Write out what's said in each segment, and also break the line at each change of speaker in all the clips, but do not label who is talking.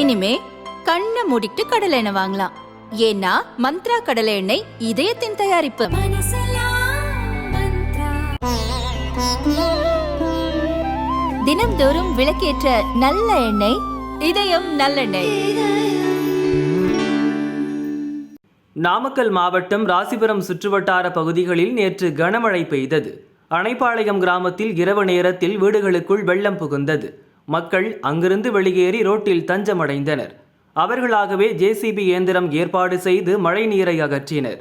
இனிமே கண்ணை மூடிட்டு கடலை எண்ணெய் வாங்கலாம். ஏன்னா மந்த்ரா கடலை எண்ணெய் இதயத்தின் தயாரிப்பு. தினம்தோறும் விளக்கேற்ற நல்ல எண்ணெய் இதயம் நல்லெண்ணெய்.
நாமக்கல் மாவட்டம் ராசிபுரம் சுற்றுவட்டார பகுதிகளில் நேற்று கனமழை பெய்தது. அணைப்பாளையம் கிராமத்தில் இரவு நேரத்தில் வீடுகளுக்குள் வெள்ளம் புகுந்தது. மக்கள் அங்கிருந்து வெளியேறி ரோட்டில் தஞ்சமடைந்தனர். அவர்களாகவே ஜேசிபி இயந்திரம் ஏற்பாடு செய்து மழைநீரை அகற்றினர்.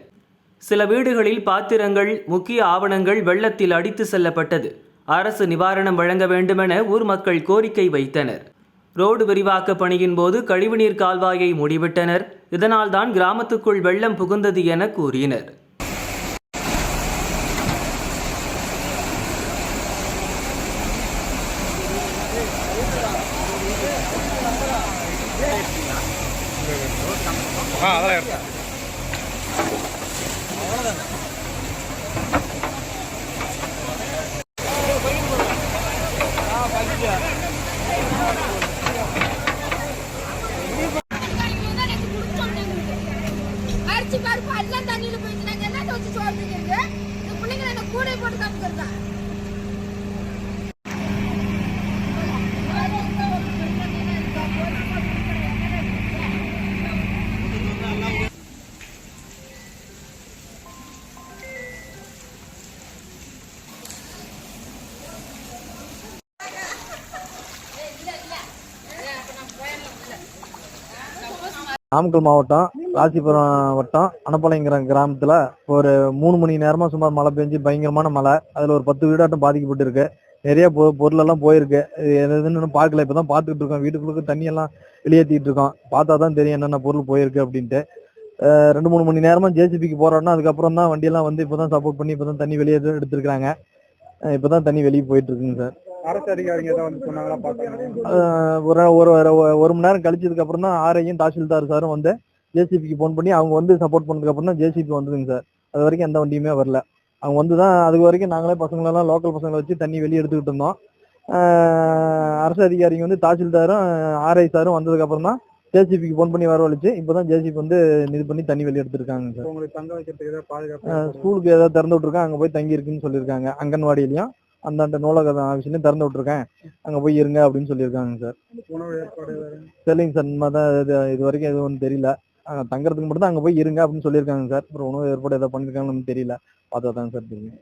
சில வீடுகளில் பாத்திரங்கள் முக்கிய ஆவணங்கள் வெள்ளத்தில் அடித்து செல்லப்பட்டது. அரசு நிவாரணம் வழங்க வேண்டுமென ஊர் மக்கள் கோரிக்கை வைத்தனர். ரோடு விரிவாக்க பணியின் போது கழிவுநீர் கால்வாயை மூடிவிட்டனர். இதனால்தான் கிராமத்துக்குள் வெள்ளம் புகுந்தது என கூறினர்.
ஆ அதெல்லாம் எடுத்தேன்.
அரிசி பருப்பு எல்லாம் தண்ணியில போயிட்டு நாங்க என்ன வச்சு சோறு திங்கிறது இந்த பிள்ளைங்களை என்ன கூடை போட்டு சாப்பிட்டு
நாமக்கல் மாவட்டம் ராசிபுரம் வட்டம் அனப்பாளையங்கிற கிராமத்துல ஒரு மூணு மணி நேரமா சுமார் மழை பெஞ்சு பயங்கரமான மழை. அதுல ஒரு பத்து வீடாட்டம் பாதிக்கப்பட்டு இருக்கு நிறைய பொ பொருள் எல்லாம் போயிருக்கு. இது எதுன்னு பார்க்கல. இப்பதான் பார்த்துட்டு இருக்கோம். வீட்டுக்குள்ள தண்ணி எல்லாம் வெளியேற்றிட்டு இருக்கோம். பார்த்தா தான் தெரியும் என்னென்ன பொருள் போயிருக்கு அப்படின்ட்டு. ரெண்டு மூணு மணி நேரமா ஜேசிபிக்கு போறோம்னா அதுக்கப்புறம் தான் வண்டியெல்லாம் வந்து இப்பதான் சப்போர்ட் பண்ணி இப்பதான் தண்ணி வெளியே எடுத்திருக்காங்க அஹ் இப்பதான் தண்ணி வெளியே போயிட்டு இருக்குங்க சார்.
அரசு அதிகாரிங்க ஏதாவது வந்து சொன்னாங்களா பார்த்தாங்க
ஆஹ் ஒரு ஒரு ஒரு- மணி நேரம் கழிச்சதுக்கு அப்புறம் தான் ஆரையும் தாசில்தார் சாரும் வந்து ஜேசிபிக்கு ஃபோன் பண்ணி அவங்க வந்து சப்போர்ட் பண்ணதுக்கு அப்புறம் தான் ஜேசிபி வந்ததுங்க சார். அது வரைக்கும் எந்த வண்டியுமே வரல. அவங்க வந்து தான் அதுக்கு வரைக்கும் நாங்களே பசங்களெல்லாம் லோக்கல் பசங்களை வச்சு தண்ணி வெளியே எடுத்துக்கிட்டு இருந்தோம். அரசு அதிகாரிங்க வந்து தாசில்தாரும் ஆர்ஐ சாரும் வந்ததுக்கு அப்புறம் தான் ஜேசிபிக்கு ஃபோன் பண்ணி வரவழைச்சு இப்போதான் ஜேசிபி வந்து இது பண்ணி தண்ணி வெளியே எடுத்திருக்காங்க சார்.
உங்களுக்கு தங்க வைக்கிறதுக்கு ஏதாவது பாதுகாப்பு
ஸ்கூலுக்கு ஏதாவது திறந்து விட்டுருக்கேன் அங்கே போய் தங்கி இருக்குன்னு சொல்லியிருக்காங்க அங்கன்வாடியிலையும். அந்தாண்ட நூலக ஆஃபீஸ்லையும் திறந்து விட்டுருக்கேன். அங்கே போய் இருங்க அப்படின்னு சொல்லியிருக்காங்க சார்.
ஏதாவது?
சரிங்க சார் இனிமே தான் இது வரைக்கும் எதுவும் தெரியல. அங்கே தங்கறதுக்கு மட்டும் தான் அங்கே போய் இருங்க அப்படின்னு சொல்லியிருக்காங்க சார். அப்புறம் உணவு ஏற்பாடு எதாவது பண்ணியிருக்காங்கன்னு தெரியல. பார்த்தா தான் சார் தெரியும்.